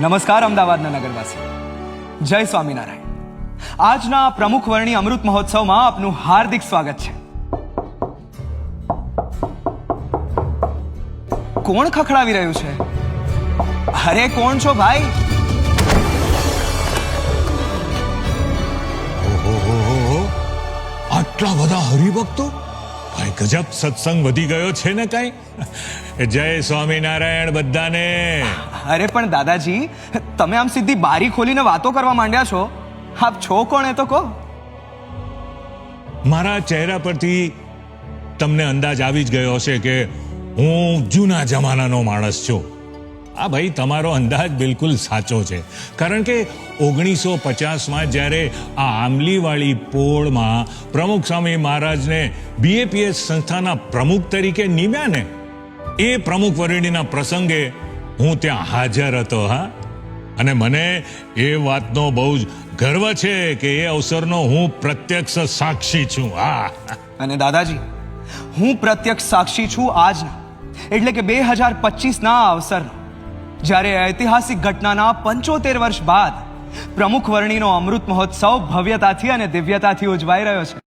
નમસ્કાર, અમદાવાદના નગરવાસી જય સ્વામિનારાયણ. આજના પ્રમુખ વર્ણી અમૃત મહોત્સવમાં આપનું હાર્દિક સ્વાગત છે. કોણ ખખડાવી રહ્યું છે? અરે, કોણ છો ભાઈ? આટલા બધા હરિભક્તો? ભાઈ ગજબ સત્સંગ વધી ગયો છે ને કઈ? જય સ્વામિનારાયણ બધાને. અરે પણ દાદાજી તમે આમ સીધી બારી ખોલીને વાતો કરવા માંડ્યા છો? આપ છો કોણ એ તો કહો. મારા ચહેરા પરથી તમને અંદાજ આવી જ ગયો હશે કે હું જૂના જમાનાનો માણસ છું. આ ભાઈ તમારો અંદાજ બિલકુલ સાચો છે. કારણ કે ઓગણીસો પચાસમાં જ્યારે આ આંબલીવાળી પોળમાં પ્રમુખ સ્વામી મહારાજને બીએપીએસ સંસ્થાના પ્રમુખ તરીકે નીમ્યા ને, એ પ્રમુખ વરણીના પ્રસંગે હું ત્યાં હાજર હતો, હા. અને મને એ વાતનો બહુ જ ગર્વ છે કે એ અવસરનો હું પ્રત્યક્ષ સાક્ષી છું, હા. અને દાદાજી, હું પ્રત્યક્ષ સાક્ષી છું આજના, એટલે કે બે હજાર પચીસના અવસરનો. જ્યારે ઐતિહાસિક ઘટનાના પંચોતેર વર્ષ બાદ પ્રમુખ વર્ણીનો અમૃત મહોત્સવ ભવ્યતાથી અને દિવ્યતાથી ઉજવાઈ રહ્યો છે.